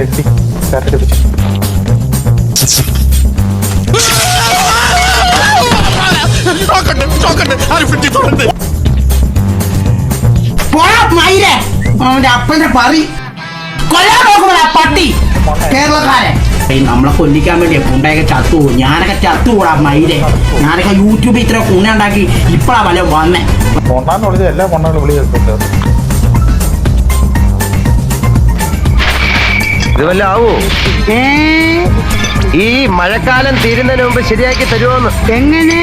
എട്ടി correct പിടിച്ചു. അവന്റെ അപ്പന്റെ പറി. കൊല്ലാൻ നോക്കുമ്പോൾ ആ പട്ടി. കേരളക്കാരെ. ഏയ് നമ്മളെ കൊല്ലിക്കാൻ വേണ്ടി ഉണ്ടായൊക്കെ ചത്തു ഞാനൊക്കെ ചത്തു കൂടാ മയിലെ. ഞാനൊക്കെ യൂട്യൂബിൽ ഇത്ര കുണ്ണ ഉണ്ടാക്കി ഇപ്പഴാ വല്ല വന്നേ. എല്ലാ ഇത് വല്ല ആവോ ഈ മഴക്കാലം തീരുന്നതിന് മുമ്പ് ശരിയാക്കി തരുമോന്ന് എങ്ങനെ?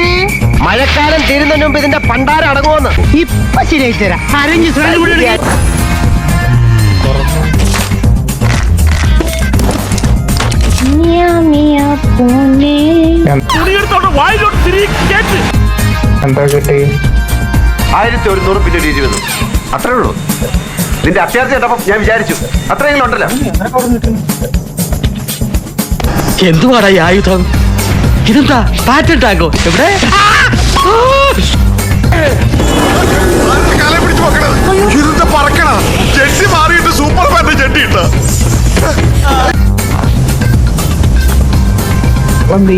മഴക്കാലം തീരുന്നതിന് മുമ്പ് ഇതിന്റെ പണ്ടാരം അടങ്ങുമെന്ന് ഇപ്പൊ ശരിയായി തരാം. അരഞ്ഞ് എന്താ കിട്ടി? ആയിരത്തി ഒരുന്നൂറ് പിന്നെ ഇരുപത്. അത്രേ ഉള്ളൂ. ഇതിന്റെ അത്യാവശ്യം കേട്ടപ്പം ഞാൻ വിചാരിച്ചു. അത്രയെങ്കിലും ഉണ്ടല്ലോ. എന്തുവാടാ ഈ ആയുധം? ഇതെന്താ? പാറ്റന്റ് ടാങ്കോ എവിടെ? കാലം പിടിച്ച് നോക്കണത് ഇരുന്ന് പറക്കണ. ജെട്ടി മാറിയിട്ട് സൂപ്പർ ഫാന്റെ ജെട്ടി ഇട്ട. എന്ത്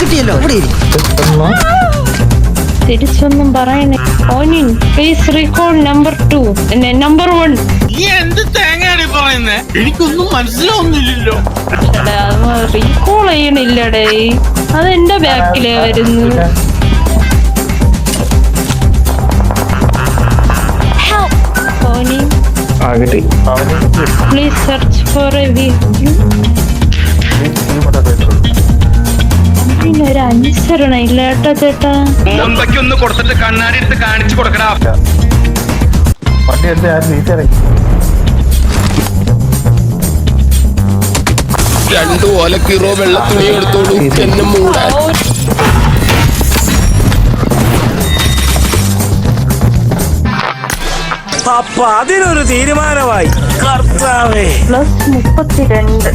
കിട്ടിയല്ലോ. ഇവിടെ ഇരി. തിരിച്ചൊന്നും പറയണേ ഓനിൻ please recall number two number one നീ എന്ത് തേങ്ങയാണ് പറയുന്നേ? എനിക്കൊന്നും മനസ്സിലാവുന്നില്ലല്ലോ. റീകോൾ ചെയ്യണില്ലടേ. അത് എന്റെ ബാക്കിലേ വരുന്നു. പ്ലീസ് സെർച്ച് ഫോർ എ ഒരു അനുസരണ ഇല്ലേട്ടാ ചേട്ടാ. ഒന്ന് കൊടുത്തിട്ട് കണ്ണാടി എടുത്ത് കാണിച്ചു വണ്ടി എടുത്ത് വീട്ടിൽ രണ്ടു തുണി എടുത്തോളൂ. എന്നെ മൂടാൻ. അപ്പൊ അതിനൊരു തീരുമാനമായി. കർത്താവേ. പ്ലസ് മുപ്പത്തിരണ്ട്.